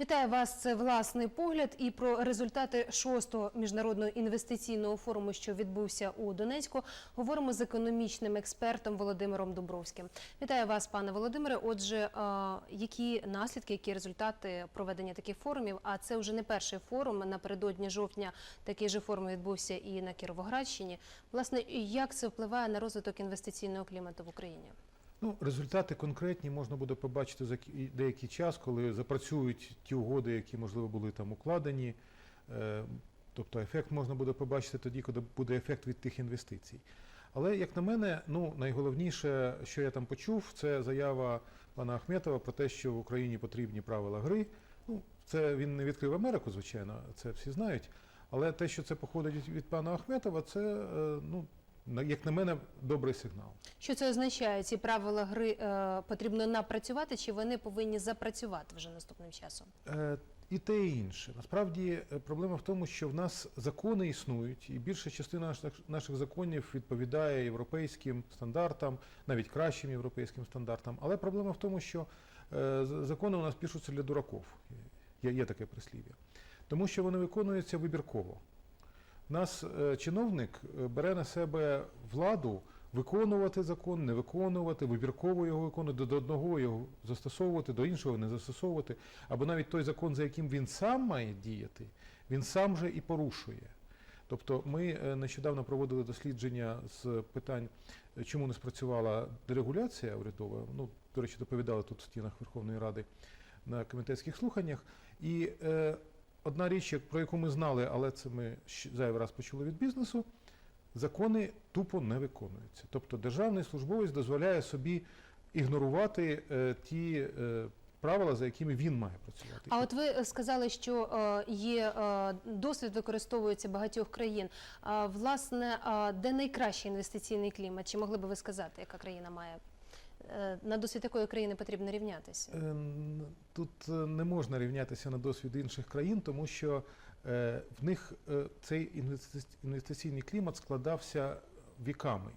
Вітаю вас. Це власний погляд і про результати шостого міжнародного інвестиційного форуму, що відбувся у Донецьку. Говоримо з економічним експертом Володимиром Дубровським. Вітаю вас, пане Володимире. Отже, які наслідки, які результати проведення таких форумів? А це вже не перший форум. Напередодні жовтня такий же форум відбувся і на Кіровоградщині. Власне, як це впливає на розвиток інвестиційного клімату в Україні? Ну, результати конкретні можна буде побачити за деякий час, коли запрацюють ті угоди, які можливо були там укладені. Е, Тобто ефект можна буде побачити тоді, коли буде ефект від тих інвестицій. Але як на мене, ну найголовніше, що я там почув, це заява пана Ахметова про те, що в Україні потрібні правила гри. Ну, це він не відкрив Америку, звичайно, це всі знають. Але те, що це походить від- пана Ахметова, це е, ну як на мене, добрий сигнал. Що це означає? Ці правила гри е, потрібно напрацювати, чи вони повинні запрацювати вже наступним часом? Е, І те, і інше. Насправді е, проблема в тому, що в нас закони існують, і більша частина наших, наших законів відповідає європейським стандартам, навіть кращим європейським стандартам. Але проблема в тому, що е, закони у нас пишуться для дураков. Є, є таке прислів'я. Тому що вони виконуються вибірково. Нас е, чиновник е, бере на себе владу виконувати закон, не виконувати, вибірково його виконувати, до одного його застосовувати, до іншого не застосовувати. Або навіть той закон, за яким він сам має діяти, він сам же і порушує. Тобто ми е, нещодавно проводили дослідження з питань, чому не спрацювала дерегуляція урядова. Ну, до речі, доповідали тут в стінах Верховної Ради на комітетських слуханнях. І е, одна річ, про яку ми знали, але це ми зайвий раз почули від бізнесу, закони тупо не виконуються. Тобто державний службовець дозволяє собі ігнорувати е, ті е, правила, за якими він має працювати. А от ви е, сказали, що е, є е, досвід використовується багатьох країн. А власне, а де найкращий інвестиційний клімат? Чи могли би ви сказати, яка країна має е, на досвід якої країни потрібно рівнятися? Ем, Тут е, не можна рівнятися на досвід інших країн, тому що е, в них е, цей інвестиційний клімат складався віками.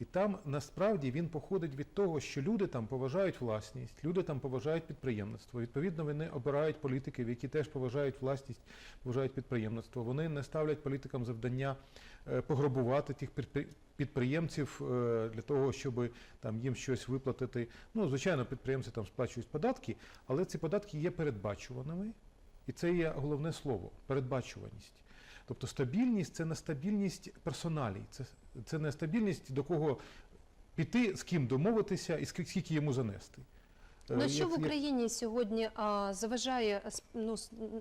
І там насправді він походить від того, що люди там поважають власність, люди там поважають підприємництво. Відповідно, вони обирають політиків, які теж поважають власність, поважають підприємництво. Вони не ставлять політикам завдання е, пограбувати тих підприємців е, для того, щоб там їм щось виплатити. Ну, звичайно, підприємці там сплачують податки, але ці податки є передбачуваними, і це є головне слово передбачуваність. Тобто стабільність це не стабільність персоналій, це, це не стабільність до кого піти, з ким домовитися і скільки йому занести. Е, Ну що в Україні сьогодні а, заважає ну,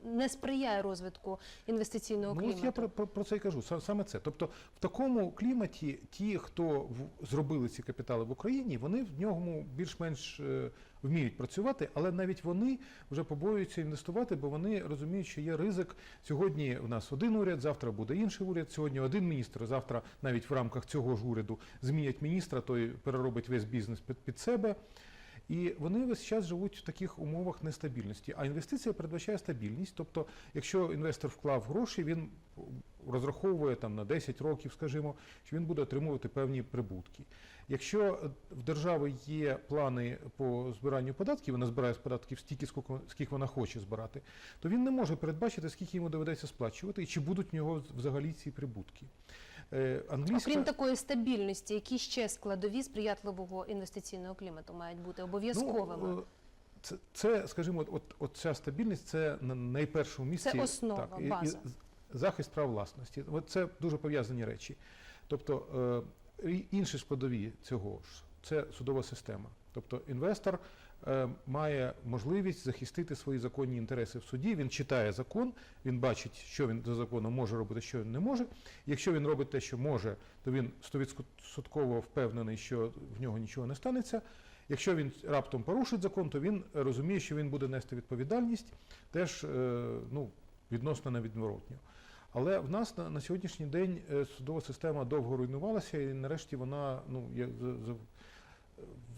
не сприяє розвитку інвестиційного Ну, клімату? от я про, про, про це і кажу. са- Саме це. Тобто, в такому кліматі ті, хто в, зробили ці капітали в Україні, вони в ньому більш-менш е, вміють працювати, але навіть вони вже побоюються інвестувати, бо вони розуміють, що є ризик. Сьогодні в нас один уряд, завтра буде інший уряд. Сьогодні один міністр, завтра навіть в рамках цього ж уряду змінять міністра, той переробить весь бізнес під, під себе. І вони весь час живуть в таких умовах нестабільності. А інвестиція передбачає стабільність. Тобто, якщо інвестор вклав гроші, він розраховує там на 10 років, скажімо, що він буде отримувати певні прибутки. Якщо е, в держави є плани по збиранню податків, вона збирає з податків стільки, скільки, скільки вона хоче збирати, то він не може передбачити, скільки йому доведеться сплачувати, і чи будуть в нього взагалі ці прибутки. Е, Англійська... Окрім такої стабільності, які ще складові сприятливого інвестиційного клімату мають бути обов'язковими? Ну, е, це, це, скажімо, от, от ця стабільність це на найпершому місці. Це основа, і- і база. з- захист прав власності. От це дуже пов'язані речі. Тобто е, інші складові цього ж це судова система. Тобто інвестор має можливість захистити свої законні інтереси в суді. Він читає закон, він бачить, що він за законом може робити, що він не може. Якщо він робить те, що може, то він стовідсотково впевнений, що в нього нічого не станеться. Якщо він раптом порушить закон, то він розуміє, що він буде нести відповідальність теж е, ну, відносно невідворотньо. Але в нас на, на сьогоднішній день е, судова система довго руйнувалася, і нарешті вона, ну, я,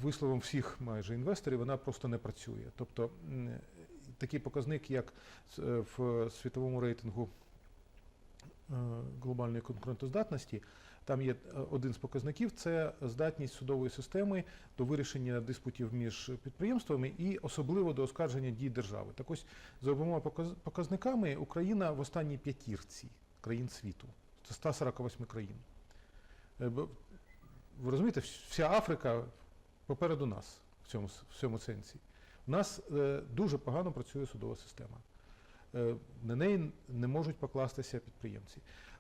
висловом всіх майже інвесторів, вона просто не працює. Тобто такий показник, як е, в світовому рейтингу е, глобальної конкурентоздатності. Там є е, один з показників це здатність судової системи до вирішення диспутів між підприємствами і особливо до оскарження дій держави. Так ось за обома показниками Україна в останній п'ятірці країн світу. Це 148 країн. Ви розумієте, вся Африка попереду нас в цьому, в цьому сенсі. У нас е, дуже погано працює судова система. Е, на неї не можуть покластися підприємці.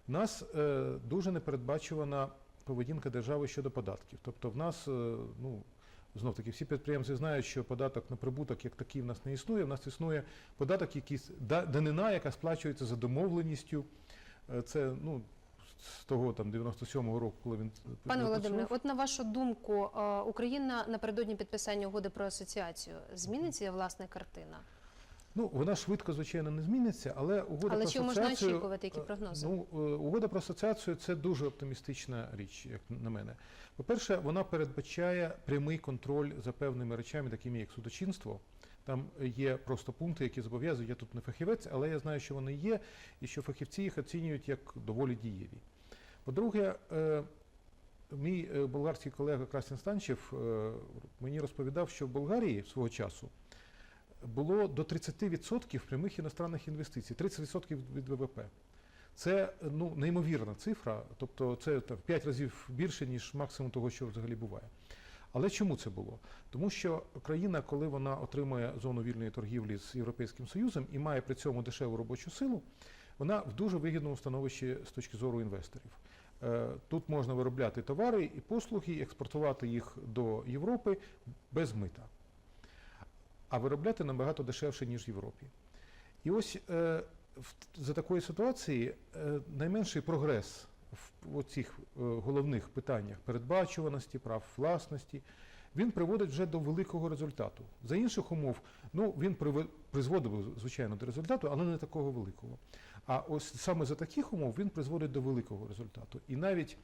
У нас е, дуже непередбачувана поведінка держави щодо податків. Тобто в нас, е, ну, знов таки, всі підприємці знають, що податок на прибуток як такий в нас не існує. В нас існує податок, якийсь, да- данина, яка сплачується за домовленістю. Е, Це ну, з того там 97-го року, коли він Пане. Володимире, от на вашу думку, е, Україна напередодні підписання угоди про асоціацію зміниться власне картина? Ну, вона швидко, звичайно, не зміниться, але угода Але про чи можна очікувати, які е, прогнози? Ну, е, угода про асоціацію це дуже оптимістична річ, як на мене. По-перше, вона передбачає прямий контроль за певними речами, такими як судочинство. Там є просто пункти, які зобов'язують. Я тут не фахівець, але я знаю, що вони є, і що фахівці їх оцінюють як доволі дієві. По-друге, е, мій е, болгарський колега Красін Станчев е, мені розповідав, що в Болгарії свого часу було до 30% прямих іностранних інвестицій, 30% від ВВП. Це ну, неймовірна цифра, тобто це в 5 разів більше, ніж максимум того, що взагалі буває. Але чому це було? Тому що країна, коли вона отримує зону вільної торгівлі з Європейським Союзом і має при цьому дешеву робочу силу, вона в дуже вигідному становищі з точки зору інвесторів. Е, Тут можна виробляти товари і послуги, експортувати їх до Європи без мита а виробляти набагато дешевше, ніж в Європі. І ось е, за такої ситуації е, найменший прогрес в цих головних питаннях передбачуваності, прав власності, він приводить вже до великого результату. За інших умов, ну він призводив, звичайно, до результату, але не такого великого. А ось саме за таких умов він призводить до великого результату. І навіть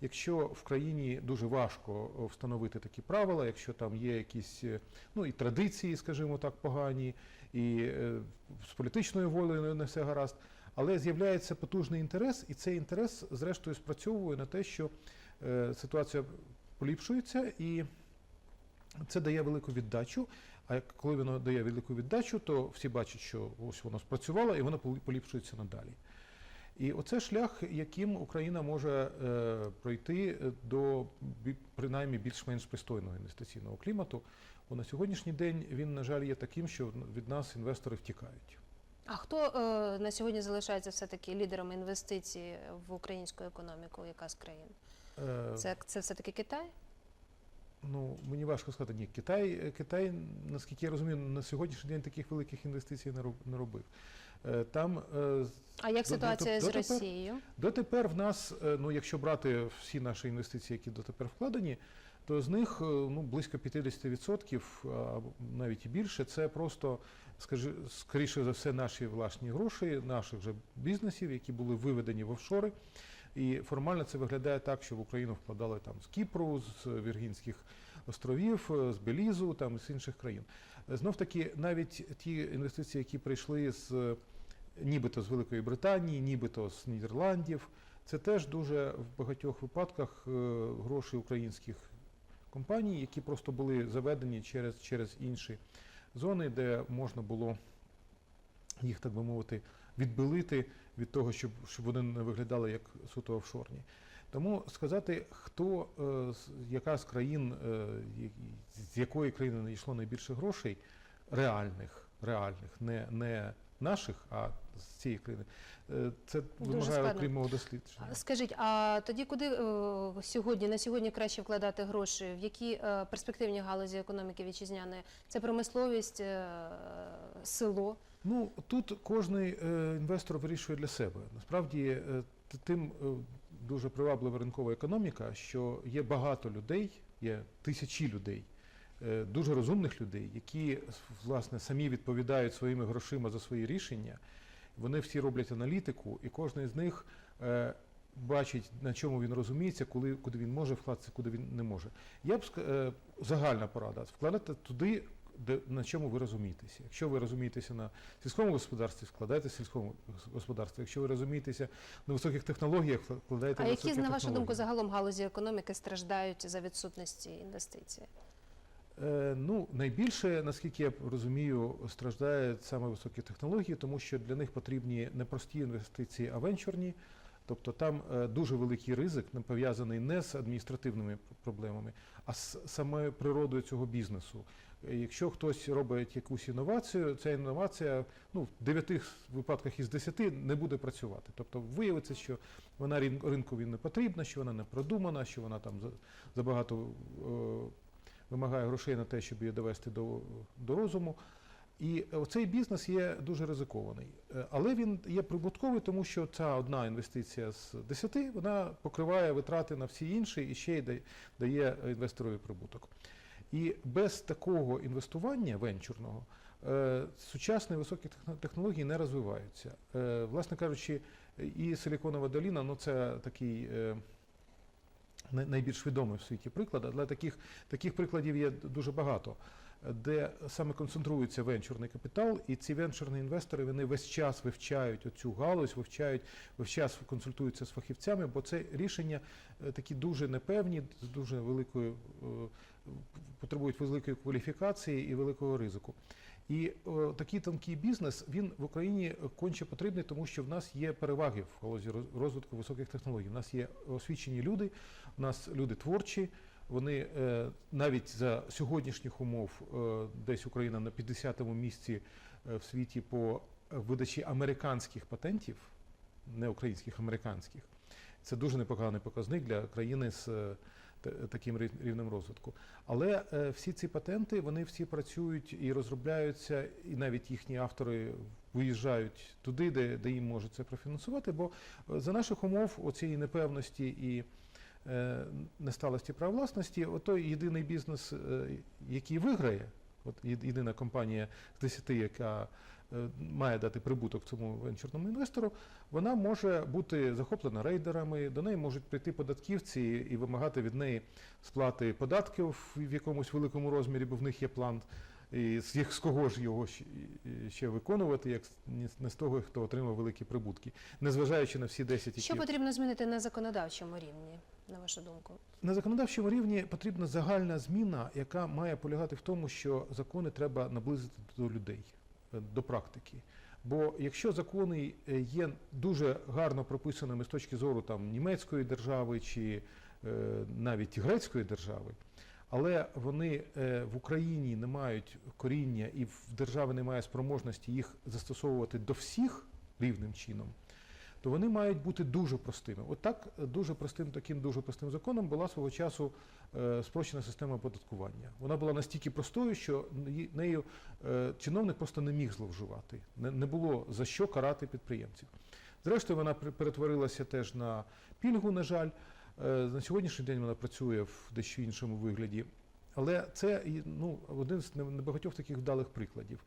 якщо в країні дуже важко встановити такі правила, якщо там є якісь е, ну і традиції, скажімо так, погані, і е, з політичною волею не все гаразд, але з'являється потужний інтерес, і цей інтерес, зрештою, спрацьовує на те, що е, ситуація поліпшується, і це дає велику віддачу. А коли воно дає велику віддачу, то всі бачать, що ось воно спрацювало і воно поліпшується надалі. І оце шлях, яким Україна може е, пройти е, до принаймні більш-менш пристойного інвестиційного клімату. Бо на сьогоднішній день він, на жаль, є таким, що від нас інвестори втікають. А хто е, на сьогодні залишається все-таки лідером інвестицій в українську економіку? Яка з країн? Е, Це, це все-таки Китай? Ну, мені важко сказати, ні. Китай, е, Китай, наскільки я розумію, на сьогоднішній день таких великих інвестицій не робив. Е, Там е, А як До- ситуація до- з дотепер- Росією? дотепер в нас, ну якщо брати всі наші інвестиції, які дотепер вкладені, то з них е, ну, близько 50%, а навіть і більше, це просто, скажи, скоріше за все, наші власні гроші, наших же бізнесів, які були виведені в офшори. І формально це виглядає так, що в Україну вкладали там з Кіпру, з Віргінських островів, е, з Белізу, там з інших країн. Знов таки, навіть ті інвестиції, які прийшли з нібито з Великої Британії, нібито з Нідерландів, це теж дуже в багатьох випадках е, гроші українських компаній, які просто були заведені через, через інші зони, де можна було їх, так би мовити, відбилити від того, щоб, щоб вони не виглядали як суто офшорні. Тому сказати, хто е, яка з країн, е, з якої країни надійшло найбільше грошей, реальних, реальних, не, не наших, а з цієї країни, е, це вимагає окремого дослідження. Скажіть, а тоді куди е, сьогодні на сьогодні краще вкладати гроші? В які е, перспективні галузі економіки вітчизняної? Це промисловість, село? Ну тут кожний інвестор вирішує для себе. Насправді тим дуже приваблива ринкова економіка, що є багато людей, є тисячі людей, дуже розумних людей, які власне самі відповідають своїми грошима за свої рішення. Вони всі роблять аналітику, і кожен з них е, бачить, на чому він розуміється, коли, куди він може вкладатися, куди він не може. Я б е, загальна порада вкладати туди, де, на чому ви розумієтеся. Якщо ви розумієтеся на сільському господарстві, вкладайте в сільському господарстві. Якщо ви розумієтеся на високих технологіях, вкладайте А в які, високі на вашу думку, загалом галузі економіки страждають за відсутності інвестицій? Е, Ну, найбільше, наскільки я розумію, страждають саме високі технології, тому що для них потрібні не прості інвестиції, а венчурні. Тобто там е, дуже великий ризик, пов'язаний не з адміністративними проблемами, а з самою природою цього бізнесу. Е, Якщо хтось робить якусь інновацію, ця інновація ну, в 9 випадках із 10 не буде працювати. Тобто виявиться, що вона рин- ринкові не потрібна, що вона не продумана, що вона там за- забагато вимагає грошей на те, щоб її довести до, до розуму. І цей бізнес є дуже ризикований. Е, Але він є прибутковий, тому що ця одна інвестиція з 10, вона покриває витрати на всі інші і ще й дає- інвесторові прибуток. І без такого інвестування венчурного е, сучасні високі техно- технології не розвиваються. Е, Власне кажучи, і Силіконова доліна ну це такий найбільш відомий в світі приклад, але таких, таких прикладів є дуже багато, де саме концентрується венчурний капітал, і ці венчурні інвестори вони весь час вивчають оцю галузь, вивчають, весь час консультуються з фахівцями, бо це рішення е, такі дуже непевні, з дуже великою е, потребують великої кваліфікації і великого ризику. І о, такий тонкий бізнес він в Україні конче потрібний, тому що в нас є переваги в галузі розвитку високих технологій. У нас є освічені люди, у нас люди творчі. Вони е, навіть за сьогоднішніх умов е, десь Україна на 50-му місці е, в світі по видачі американських патентів, не українських, американських. Це дуже непоганий показник для країни з е, таким рів- рівнем розвитку. Але е, всі ці патенти вони всі працюють і розробляються, і навіть їхні автори виїжджають туди, де, де їм можуть це профінансувати. Бо е, за наших умов оцієї непевності і е, несталості права власності, отой єдиний бізнес, е, який виграє, от єдина компанія з 10, яка е, має дати прибуток цьому венчурному інвестору, вона може бути захоплена рейдерами, до неї можуть прийти податківці і вимагати від неї сплати податків в якомусь великому розмірі, бо в них є план. І з, їх, з кого ж його ще, виконувати, як не з того, хто отримав великі прибутки, незважаючи на всі 10, які Що потрібно змінити на законодавчому рівні, на вашу думку? На законодавчому рівні потрібна загальна зміна, яка має полягати в тому, що закони треба наблизити до людей, е, до практики. Бо якщо закони е, є дуже гарно прописаними з точки зору там, німецької держави чи е, навіть грецької держави, але вони е, в Україні не мають коріння і в держави немає спроможності їх застосовувати до всіх рівним чином, то вони мають бути дуже простими. От так е, дуже простим, таким дуже простим законом була свого часу е, спрощена система оподаткування. Вона була настільки простою, що нею е, чиновник просто не міг зловживати. Не, не було за що карати підприємців. Зрештою, вона пер- перетворилася теж на пільгу, на жаль. Е, на сьогоднішній день вона працює в дещо іншому вигляді. Але це ну, один з небагатьох таких вдалих прикладів.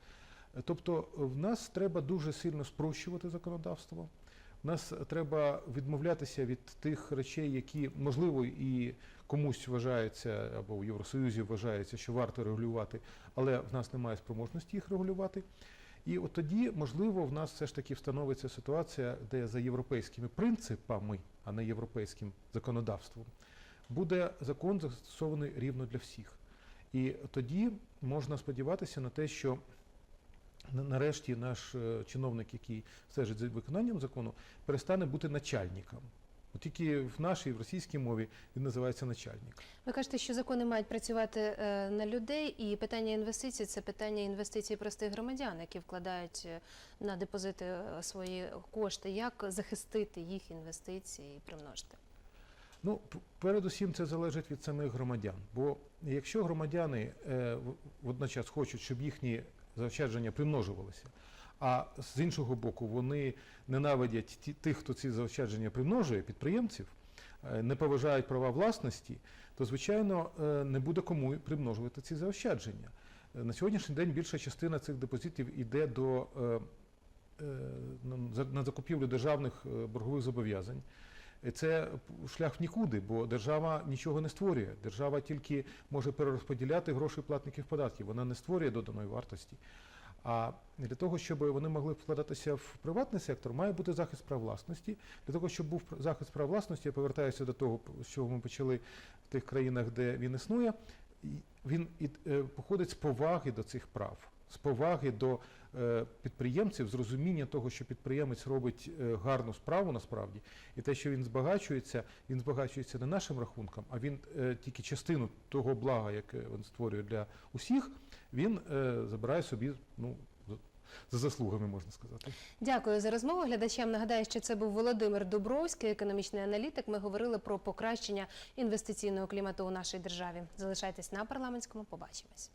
Е, Тобто в нас треба дуже сильно спрощувати законодавство. Нас треба відмовлятися від тих речей, які можливо і комусь вважаються або в Євросоюзі вважається, що варто регулювати, але в нас немає спроможності їх регулювати. І от тоді, можливо, в нас все ж таки встановиться ситуація, де за європейськими принципами, а не європейським законодавством, буде закон застосований рівно для всіх. І тоді можна сподіватися на те, що нарешті наш е, чиновник, який стежить за виконанням закону, перестане бути начальником. От тільки в нашій в російській мові він називається начальник. Ви кажете, що закони мають працювати е, на людей, і питання інвестицій це питання інвестицій простих громадян, які вкладають е, на депозити свої кошти. Як захистити їх інвестиції і примножити? Ну, передусім це залежить від самих громадян. Бо якщо громадяни е, водночас хочуть, щоб їхні заощадження примножувалися, а з іншого боку вони ненавидять тих, хто ці заощадження примножує, підприємців, е, не поважають права власності, то звичайно е, не буде кому примножувати ці заощадження. Е, На сьогоднішній день більша частина цих депозитів йде до на- закупівлю державних боргових зобов'язань. Це шлях в нікуди, бо держава нічого не створює. Держава тільки може перерозподіляти гроші платників податків. Вона не створює доданої вартості. А для того, щоб вони могли вкладатися в приватний сектор, має бути захист прав власності. Для того, щоб був захист прав власності, я повертаюся до того, з чого ми почали в тих країнах, де він існує. Він і, е, походить з поваги до цих прав, з поваги до підприємців, з розуміння того, що підприємець робить е, гарну справу насправді, і те, що він збагачується, він збагачується не нашим рахунком, а він е, тільки частину того блага, яке він створює для усіх, він е, забирає собі ну, за заслугами, можна сказати. Дякую за розмову. Глядачам нагадаю, що це був Володимир Дубровський, економічний аналітик. Ми говорили про покращення інвестиційного клімату у нашій державі. Залишайтесь на парламентському. Побачимось.